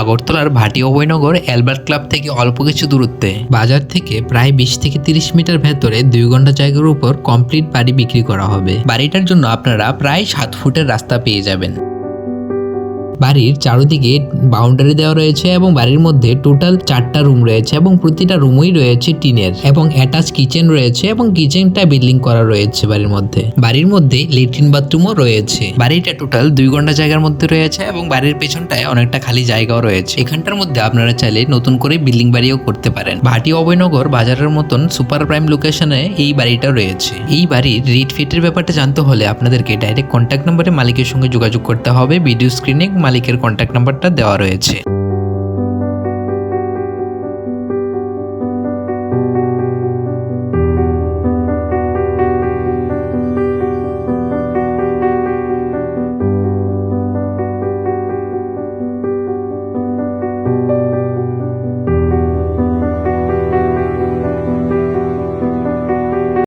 আগরতলার ভাটি Abhaynagar Albert club থেকে অল্প কিছু দূরত্বে। বাজার থেকে প্রায় বিশ থেকে তিরিশ মিটার ভেতরে দুই ঘণ্টা জায়গার উপর কমপ্লিট বাড়ি বিক্রি করা হবে। বাড়িটার জন্য আপনারা প্রায় সাত ফুটের রাস্তা পেয়ে যাবেন। বাড়ির চারদিকে বাউন্ডারি দেওয়া রয়েছে এবং বাড়ির মধ্যে টোটাল চারটা রুম রয়েছে এবং প্রতিটা রুমই রয়েছে টিনের এবং অ্যাটাচ কিচেন রয়েছে এবং কিচেনটা বিল্ডিং করা রয়েছে বাড়ির মধ্যে। বাড়ির মধ্যে লেট্রিন বাথরুমও রয়েছে। বাড়িটা টোটাল দুই ঘণ্টা জায়গার মধ্যে রয়েছে এবং বাড়ির পেছনটায় অনেকটা খালি জায়গাও রয়েছে। এখানটার মধ্যে আপনারা চাইলে নতুন করে বিল্ডিং বাড়িও করতে পারেন। ভাটি অভয়নগর বাজারের মতন সুপার প্রাইম লোকেশনে এই বাড়িটা রয়েছে। এই বাড়ির রিট ফিটের ব্যাপারটা জানতে হলে আপনাদেরকে ডাইরেক্ট কন্ট্যাক্ট নম্বরে মালিকের সঙ্গে যোগাযোগ করতে হবে। ভিডিও স্ক্রিনে মালিকের কন্ট্যাক্ট নাম্বারটা দেওয়া রয়েছে।